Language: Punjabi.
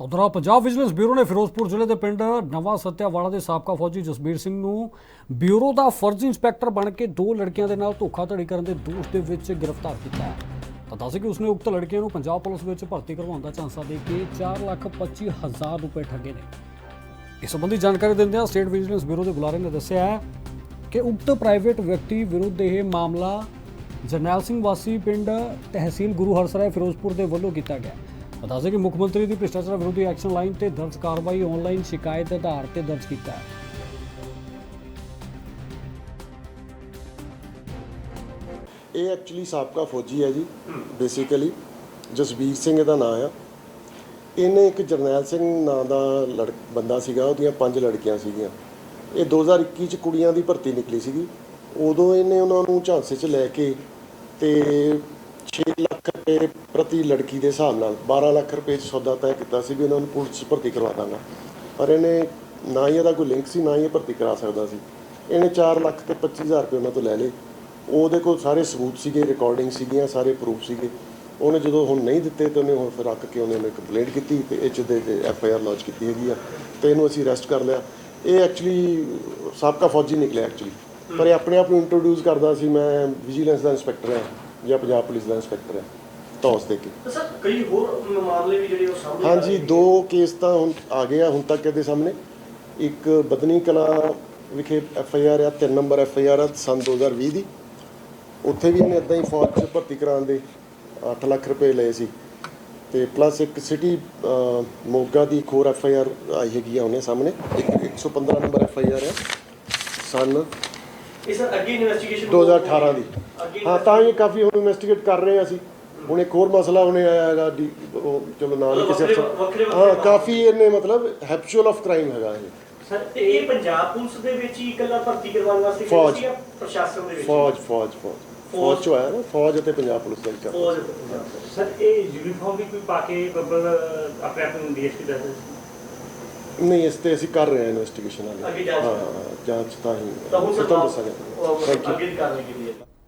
ਉਧਰ ਪੰਜਾਬ ਵਿਜੀਲੈਂਸ ਬਿਊਰੋ ਨੇ ਫਿਰੋਜ਼ਪੁਰ ਜ਼ਿਲ੍ਹੇ ਦੇ ਪਿੰਡ ਨਵਾਂ ਸੱਤਿਆਵਾਲਾ ਦੇ ਸਾਬਕਾ ਫੌਜੀ ਜਸਬੀਰ ਸਿੰਘ ਨੂੰ ਬਿਊਰੋ ਦਾ ਫਰਜ਼ੀ ਇੰਸਪੈਕਟਰ ਬਣ ਕੇ ਦੋ ਲੜਕੀਆਂ ਦੇ ਨਾਲ ਧੋਖਾਧੜੀ ਕਰਨ ਦੇ ਦੋਸ਼ ਦੇ ਵਿੱਚ ਗ੍ਰਿਫਤਾਰ ਕੀਤਾ ਹੈ। ਤਾਂ ਦੱਸੇ ਕਿ ਉਸਨੇ ਉਕਤ ਲੜਕੀਆਂ ਨੂੰ ਪੰਜਾਬ ਪੁਲਿਸ ਵਿੱਚ ਭਰਤੀ ਕਰਵਾਉਣ ਦਾ ਝਾਂਸਾ ਦੇ ਕੇ 4,25,000 ਰੁਪਏ ਠੱਗੇ ਨੇ। ਇਸ ਸੰਬੰਧੀ ਜਾਣਕਾਰੀ ਦਿੰਦਿਆਂ ਸਟੇਟ ਵਿਜੀਲੈਂਸ ਬਿਊਰੋ ਦੇ ਬੁਲਾਰੇ ਨੇ ਦੱਸਿਆ ਹੈ ਕਿ ਉਕਤ ਪ੍ਰਾਈਵੇਟ ਵਿਅਕਤੀ ਵਿਰੁੱਧ ਇਹ ਮਾਮਲਾ ਜਰਨੈਲ ਸਿੰਘ ਵਾਸੀ ਪਿੰਡ ਤਹਿਸੀਲ ਗੁਰੂ ਹਰਸਰਾਏ ਫਿਰੋਜ਼ਪੁਰ ਦੇ ਵੱਲੋਂ ਕੀਤਾ ਗਿਆ। ਬਤਾਸੇ ਕਿ ਮੁੱਖ ਮੰਤਰੀ ਦੀ ਭ੍ਰਿਸ਼ਟਾਚਾਰ ਵਿਰੋਧੀ ਐਕਸ਼ਨ ਲਾਈਨ ਤੇ ਦਰਜ ਕਾਰਵਾਈ ਆਨਲਾਈਨ ਸ਼ਿਕਾਇਤ ਆਧਾਰ ਤੇ ਦਰਜ ਕੀਤਾ ਹੈ। ਇਹ ਐਕਚੁਅਲੀ ਸਾਬਕਾ ਫੌਜੀ ਹੈ ਜੀ ਬੇਸਿਕਲੀ ਜਸਬੀਰ ਸਿੰਘ ਦਾ ਨਾਮ ਆ। ਇਹਨੇ ਇੱਕ ਜਰਨੈਲ ਸਿੰਘ ਨਾਂ ਦਾ ਲੜ ਬੰਦਾ ਸੀਗਾ, ਉਹਦੀਆਂ ਪੰਜ ਲੜਕੀਆਂ ਸੀਗੀਆਂ। ਇਹ 2021 ਚ ਕੁੜੀਆਂ ਦੀ ਭਰਤੀ ਨਿਕਲੀ ਸੀਗੀ। ਉਦੋਂ ਇਹਨੇ ਉਹਨਾਂ ਨੂੰ ਝਾਂਸੇ 'ਚ ਲੈ ਕੇ ਤੇ 6 ਲੱਖ ਰੁਪਏ ਪ੍ਰਤੀ ਲੜਕੀ ਦੇ ਹਿਸਾਬ ਨਾਲ 12 ਲੱਖ ਰੁਪਏ 'ਚ ਸੌਦਾ ਤੈਅ ਕੀਤਾ ਸੀ ਵੀ ਉਹਨਾਂ ਨੂੰ ਪੁਲਿਸ 'ਚ ਭਰਤੀ ਕਰਵਾ ਦਾਂਗਾ। ਪਰ ਇਹਨੇ ਨਾ ਹੀ ਇਹਦਾ ਕੋਈ ਲਿੰਕ ਸੀ, ਨਾ ਹੀ ਇਹ ਭਰਤੀ ਕਰਾ ਸਕਦਾ ਸੀ। ਇਹਨੇ 4 ਲੱਖ ਤੇ 25000 ਰੁਪਏ ਉਹਨਾਂ ਤੋਂ ਲੈ ਲਏ। ਉਹਦੇ ਕੋਲ ਸਾਰੇ ਸਬੂਤ ਸੀਗੇ ਰਿਕਾਰਡਿੰਗ ਸੀਗੀਆਂ, ਸਾਰੇ ਪ੍ਰੂਫ ਸੀਗੇ। ਉਹਨੇ ਜਦੋਂ ਹੁਣ ਨਹੀਂ ਦਿੱਤੇ ਤੇ ਉਹਨੇ ਹੁਣ ਫਿਰ ਰੱਖ ਕੇ ਉਹਨੇ ਕੰਪਲੇਂਟ ਕੀਤੀ ਤੇ ਇਹ 'ਚ ਦੇ ਐਫ ਆਈ ਆਰ ਲੌਂਚ ਕੀਤੀ ਹੈਗੀ ਆ ਤੇ ਇਹਨੂੰ ਅਸੀਂ ਅਰੈਸਟ ਕਰ ਲਿਆ। ਇਹ ਐਕਚੁਅਲੀ ਸਾਬਕਾ ਫੌਜੀ ਨਿਕਲਿਆ ਐਕਚੁਅਲੀ ਪਰ ਇਹ ਆਪਣੇ ਆਪ ਨੂੰ ਇੰਟਰੋਡਿਊਸ ਕਰਦਾ ਸੀ, ਮੈਂ ਵਿਜੀਲੈਂਸ ਦਾ ਇੰਸਪੈਕਟਰ ਹਾਂ ਜਾਂ ਪੰਜਾਬ ਪੁਲਿਸ ਦਾ ਇੰਸਪੈਕਟਰ ਹਾਂ। ਧੌਂਸ ਦੇ ਕੇ? ਸਰ ਕਈ ਹੋਰ ਮਾਮਲੇ ਵੀ ਜਿਹੜੇ ਉਹ ਸਾਹਮਣੇ ਹਾਂਜੀ। ਦੋ ਕੇਸ ਤਾਂ ਹੁਣ ਆ ਗਏ ਆ ਹੁਣ ਤੱਕ ਇਹਦੇ ਸਾਹਮਣੇ। ਇੱਕ ਬਦਨੀ ਕਲਾ ਵਿਖੇ ਐਫ ਆਈ ਆਰ ਆ 3 ਨੰਬਰ ਐਫ ਆਈ ਆਰ ਆ ਸਨ 2020 ਦੀ। ਉੱਥੇ ਵੀ ਇਹਨੇ ਇਦਾਂ ਹੀ ਫੌਜ 'ਚ ਭਰਤੀ ਕਰਾਉਣ ਦੇ 8 ਲੱਖ ਰੁਪਏ ਲਏ ਸੀ। ਤੇ ਪਲੱਸ ਇੱਕ ਸਿਟੀ ਮੋਗਾ ਦੀ ਹੋਰ ਐਫ ਆਈ ਆਰ ਆਈ ਹੈਗੀ ਆ ਉਹਨੇ ਸਾਹਮਣੇ। ਇੱਕ 115 ਨੰਬਰ ਐਫ ਆਈ ਆਰ ਆ ਸਨ ਇਹ ਸਰ ਅੱਗੇ ਇਨਵੈਸਟੀਗੇਸ਼ਨ 2018 ਦੀ। ਹਾਂ ਤਾਂ ਹੀ ਕਾਫੀ ਹੁਣ ਇਨਵੈਸਟੀਗੇਟ ਕਰ ਰਹੇ ਹਾਂ ਅਸੀਂ। ਹੁਣ ਇੱਕ ਹੋਰ ਮਸਲਾ ਹੁਣੇ ਆਇਆ ਹੈਗਾ ਡੀ- ਉਹ ਚਲੋ ਨਾਲ ਹੀ ਕਿਸੇ ਵੱਖਰੇ- ਅਫਸਰ ਵੱਖਰੇ- ਹਾਂ ਕਾਫੀ ਇਹਨੇ ਮਤਲਬ ਹੈਪਚੁਅਲ ਆਫ ਕ੍ਰਾਈਮ ਹੈਗਾ ਇਹ। ਸਰ ਤੇ ਇਹ ਪੰਜਾਬ ਪੁਲਿਸ ਦੇ ਵਿੱਚ ਹੀ ਇਕੱਲਾ ਭਰਤੀ ਕਰਵਾਉਣ ਵਾਸਤੇ ਫੌਜ। ਸੀ ਜਾਂ ਪ੍ਰਸ਼ਾਸਨ ਦੇ ਵਿੱਚ? ਫੌਜ ਫੌਜ ਫੌਜ। ਫੌਜ ਚੋਂ ਆਇਆ ਨਾ ਫੌਜ ਅਤੇ ਪੰਜਾਬ ਪੁਲਿਸ ਦਾ ਵਿਚਾਰ ਫੌਜ। ਸਰ ਇਹ ਯੂਨੀਫਾਰਮ ਵੀ ਕੋਈ ਪਾ ਕੇ ਬੱਬਲ ਆਪਣੇ ਆਪ ਨੂੰ ਡੀਐਸਪੀ ਦੱਸਦੇ ਨਹੀਂ ਇਸ ਤੇ ਅਸੀਂ ਕਰ ਰਹੇ ਹਾਂ ਇਨਵੈਸਟੀਗੇਸ਼ਨ ਅੱਗੇ ਜਾਂਚ ਹਾਂ ਜਾਂਚ ਤਾਂ ਹੀ। ਤਾਂ ਹੁਣ ਸਰ ਦੱਸਾਂਗੇ। ਥੈਂਕ ਯੂ ਅੱਗੇ ਦੀ ਕਾਰਵਾਈ ਕੀਤੀ ਹੈ